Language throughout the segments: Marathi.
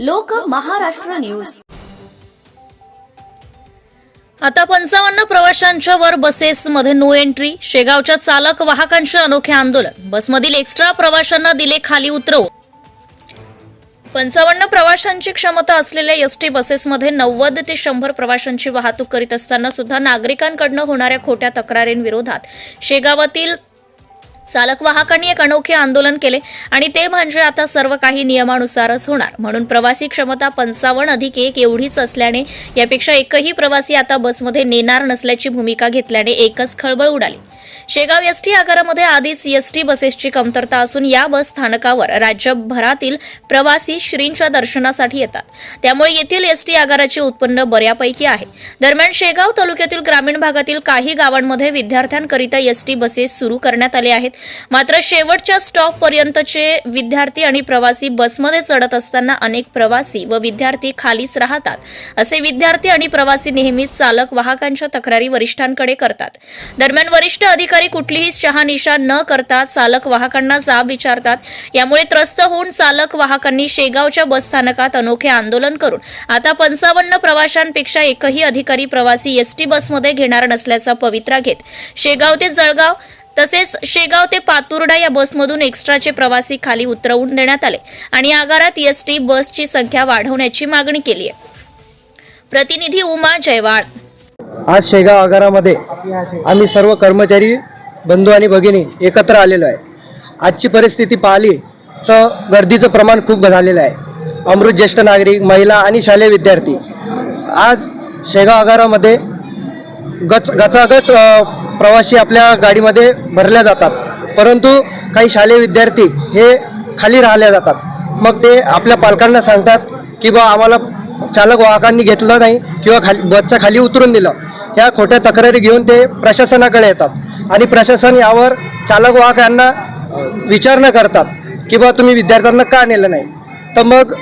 लोक महाराष्ट्र न्यूज. आता पंचावन्न प्रवाशांच्या वर बसेसमध्ये नो एंट्री. शेगावच्या चालक वाहकांचे अनोखे आंदोलन. बसमधील एक्स्ट्रा प्रवाशांना दिले खाली उतरवून. पंचावन्न प्रवाशांची क्षमता असलेल्या एस टी बसेसमध्ये नव्वद ते शंभर प्रवाशांची वाहतूक करीत असताना सुद्धा नागरिकांकडनं होणाऱ्या खोट्या तक्रारींविरोधात शेगावातील चालक वाहकांनी एक अनोखे आंदोलन केले आणि ते म्हणजे आता सर्व काही नियमानुसारच होणार. म्हणून प्रवासी क्षमता पंचावन्न अधिक एक एवढीच असल्याने यापेक्षा एकही प्रवासी आता बसमध्ये नेणार नसल्याची भूमिका घेतल्याने एकच खळबळ उडाली. शेगाव एसटी आगारामध्ये आधीच एसटी बसेसची कमतरता असून या बस स्थानकावर राज्यभरातील प्रवासी श्रींच्या दर्शनासाठी येतात. त्यामुळे येथील एसटी आगाराचे उत्पन्न बऱ्यापैकी आहे. दरम्यान शेगाव तालुक्यातील ग्रामीण भागातील काही गावांमध्ये विद्यार्थ्यांकरिता एसटी बसेस सुरू करण्यात आले आहेत. मात्र शेवटच्या स्टॉप पर्यंतचे विद्यार्थी आणि प्रवासी बसमध्ये चढत असताना अनेक प्रवासी व विद्यार्थी खालीच राहतात असे विद्यार्थी आणि प्रवासी नेहमीच चालक वाहकांच्या तक्रारी वरिष्ठांकडे करतात. दरम्यान वरिष्ठ अधिकारी कुठलीही शहानिशा न करता चालक वाहकांना जाब विचारतात. यामुळे त्रस्त होऊन चालक वाहकांनी शेगावच्या बसस्थानकात अनोखे आंदोलन करून आता पंचावन्न प्रवाशांपेक्षा एकही अधिकारी प्रवासी एसटी बसमध्ये घेणार नसल्याचा पवित्रा घेत शेगाव ते जळगाव तसेच शेगाव ते पातुर्डा या बसमधून एक्स्ट्राचे प्रवासी खाली उतरवून देण्यात आले आणि आगारात एसटी बसची संख्या वाढवण्याची मागणी केली आहे. प्रतिनिधी उमा जयवाळ. आज शेगाव आगारामध्ये आम्ही सर्व कर्मचारी बंधू आणि भगिनी एकत्र आलेलो आहे. आजची परिस्थिती पाहिली तर गर्दीचं प्रमाण खूप झालेलं आहे. अमृत ज्येष्ठ नागरिक महिला आणि शालेय विद्यार्थी. आज शेगाव आगारामध्ये गच गचागच प्रवासी आपल्या गाडीमध्ये भरल्या जातात. परंतु काही शालेय विद्यार्थी हे खाली राहिल्या जातात. मग ते आपल्या पालकांना सांगतात की बा आम्हाला चालक वाहकांनी घेतलं नाही किंवा खाली बसच्या खाली उतरून दिलं. ह्या खोट्या तक्रारी घेऊन ते प्रशासनाकडे येतात. आणि प्रशासन यावर चालक वाहकांना विचारणा करतात की बा तुम्ही विद्यार्थ्यांना का नेलं नाही? तर मग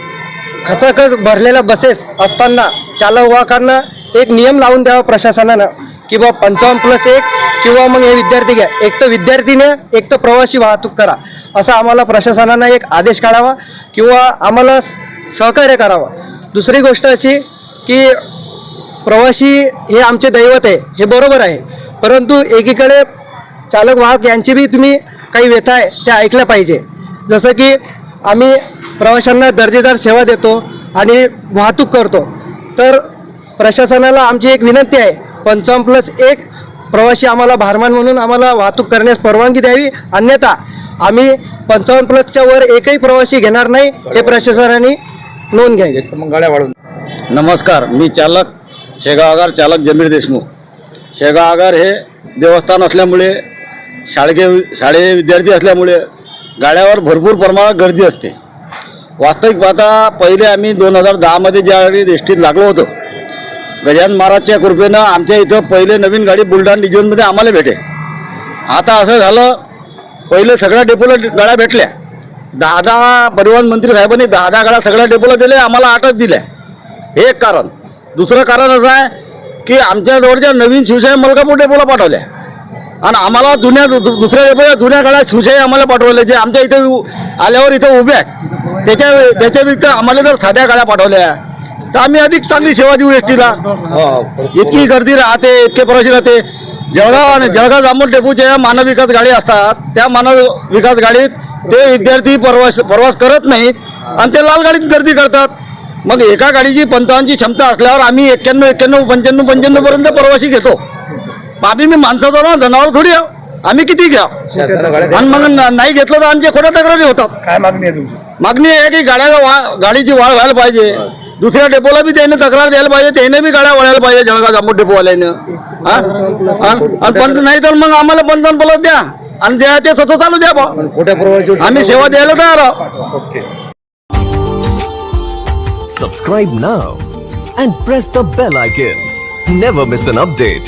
खचाखच भरलेल्या बसेस असताना चालक वाहकांना एक नियम लावून द्यावा प्रशासनानं की बा पंचावन्न प्लस एक किंवा मग हे विद्यार्थी घ्या. एक तर विद्यार्थीने एक तर प्रवासी वाहतूक करा. असा आम्हाला प्रशासनानं एक आदेश काढावा किंवा आम्हाला सहकार्य करावं. दुसरी गोष्ट अशी की प्रवासी हे आमचे दैवत आहे हे बरोबर आहे. परंतु एकीकडे चालक वाहक यांची बी तुम्ही काही व्यथा आहे त्या ऐकल्या पाहिजे. जसं की आम्ही प्रवाशांना दर्जेदार सेवा देतो आणि वाहतूक करतो. तर प्रशासनाला आमची एक विनंती आहे. पंचावन्न प्लस एक प्रवासी आम्हाला भारमान म्हणून आम्हाला वाहतूक करण्यास परवानगी द्यावी. अन्यथा आम्ही पंचावन्न प्लसच्या वर एकही प्रवासी घेणार नाही हे प्रशासनाने नोंद घ्यावी. मग गाड्या वाढून नमस्कार मी चालक शेगाव आगार चालक जमीर देशमुख. शेगाव आगार हे देवस्थान असल्यामुळे शाळगे शाळेय विद्यार्थी असल्यामुळे गाड्यावर भरपूर प्रमाणात गर्दी असते. वास्तविक पाहता पहिले आम्ही दोन हजार दहामध्ये ज्यावेळी एसटीत लागलो होतो गजानन महाराजच्या कृपेनं आमच्या इथं पहिले नवीन गाडी बुलढाणा डिव्हिजनमध्ये आम्हाला भेटे. आता असं झालं पहिले सगळ्या डेपोला गाड्या भेटल्या. दहा दहा परिवहन मंत्री साहेबांनी दहा दहा गाड्या सगळ्या डेपोला दिल्या आम्हाला आठच दिल्या. हे एक कारण. दुसरं कारण असं आहे की आमच्या जवळच्या नवीन शिवशाही मलकापूर डेपोला पाठवल्या. आणि आम्हाला जुन्या दु- दुसऱ्या डेपोला जुन्या गाड्या शिवशाही आम्हाला पाठवल्या जे आमच्या इथं आल्यावर इथं उभे आहेत. त्याच्या त्याच्या व्यतिरिक्त आम्हाला जर साध्या गाड्या पाठवल्या तर आम्ही अधिक चांगली सेवा देऊ एस टीला इतकी गर्दी राहते इतके प्रवासी राहते. जळगाव आणि जळगाव जांभूळ डेपोच्या या मानव विकास गाडी असतात त्या मानव विकास गाडीत ते विद्यार्थी प्रवास प्रवास करत नाहीत आणि ते लाल गाडीत गर्दी करतात. मग एका गाडीची पंचावन्नची क्षमता असल्यावर आम्ही एक्क्याण्णव एक्क्याण्णव पंच्याण्णव पंच्याण्णव पर्यंत प्रवासी घेतो. आम्ही मी माणसाचा ना जनावर थोडी. आम्ही किती घ्या? आणि मग नाही घेतलं तर आमच्या खोट्या तक्रारी होतात. काय मागणी आहे तुमची? मागणी आहे की गाड्या वा गाडीची वाढ व्हायला पाहिजे. दुसऱ्या डेपोला बी त्याने तक्रार द्यायला पाहिजे त्याने बी गाड्या वळायला पाहिजे जळगाव जांबूट डेपोवाल्यानं हा? पण नाही तर मग आम्हाला बंधन बोलत द्या आणि द्या ते सतत चालू द्या बा आम्ही सेवा द्यायला तयार आहोत okay Subscribe now and press the bell icon. Never miss an update.